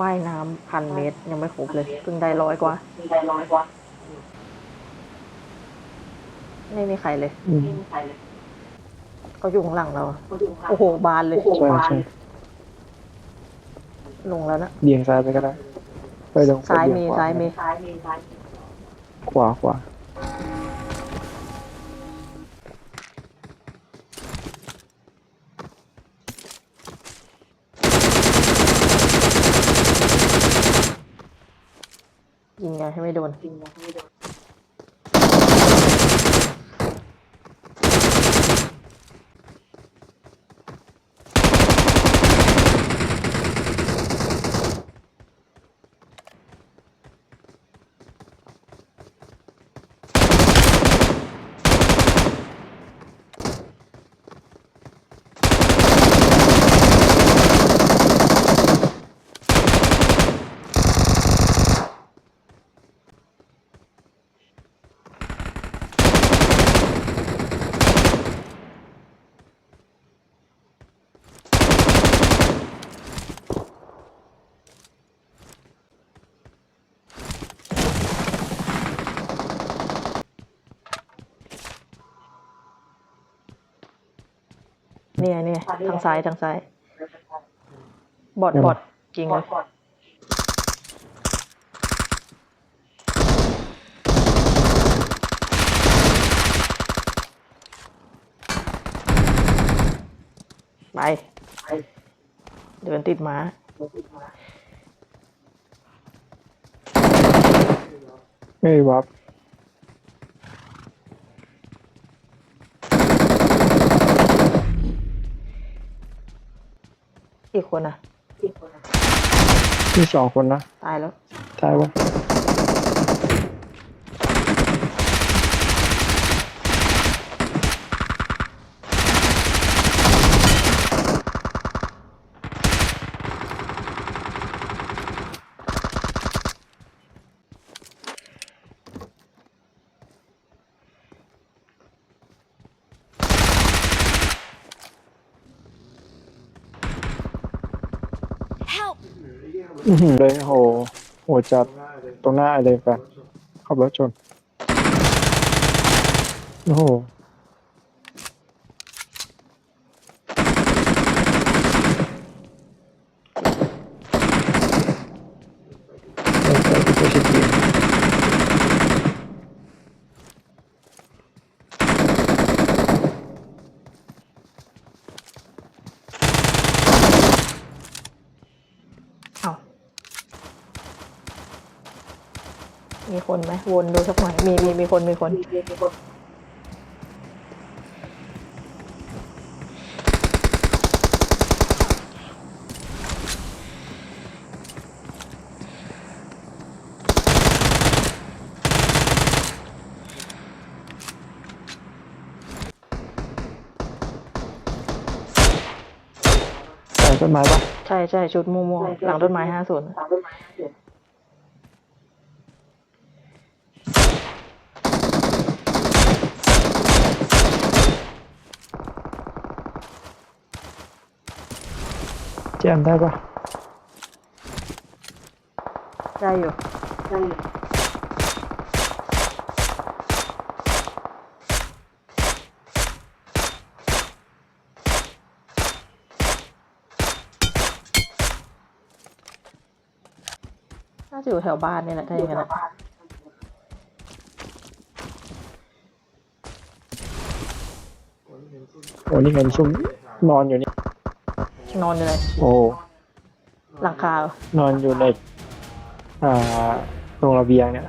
ว่ายน้ำพันเมตร ยังไม่ครบเลยเพิ่งได้ร้อยกว่า ไม่มีใครเลย อืมเขาอยู่ข้างหลังเรา โอ้โห บานเลย ใช่ใช่ลงแล้วนะเบี่ยงซ้ายไปก็ได้ไปลงซ้ายเบี่มีงขวซ้ายมี ขวาขวา ยิงไงให้ไม่โดน เนี่ยเนี่ยทางซ้ายทางซ้าย บอดบอดจริงเลยไป เดินติดหมาไม่วับ กคนอะมีสองคนนะ ตายแล้วใช่ปะ อือหือเลยโหโหจัดตรงหน้าอะไรแฟนขับรถชนโอ้โหเออใส่ที่ตัวชิดดี เอา มีคนไหมวนดูสักหน่อยมีมีมีคนมีคน ใส่ต้นไม้ปะใช่ใช่ชุดม่วงๆหลังต้นไม้ห้าศูนย์แจมได้ปะได้อยู่น่าจะอยู่แถวบ้านนี่แหละถ้าอย่างนั้นอะโอ้นี่เห็นซุ่มนอนอยู่นี่ นอนอยู่เลยโอ้หลังคา นอนอยู่ใน อ่า ตรงระเบียงเนี่ย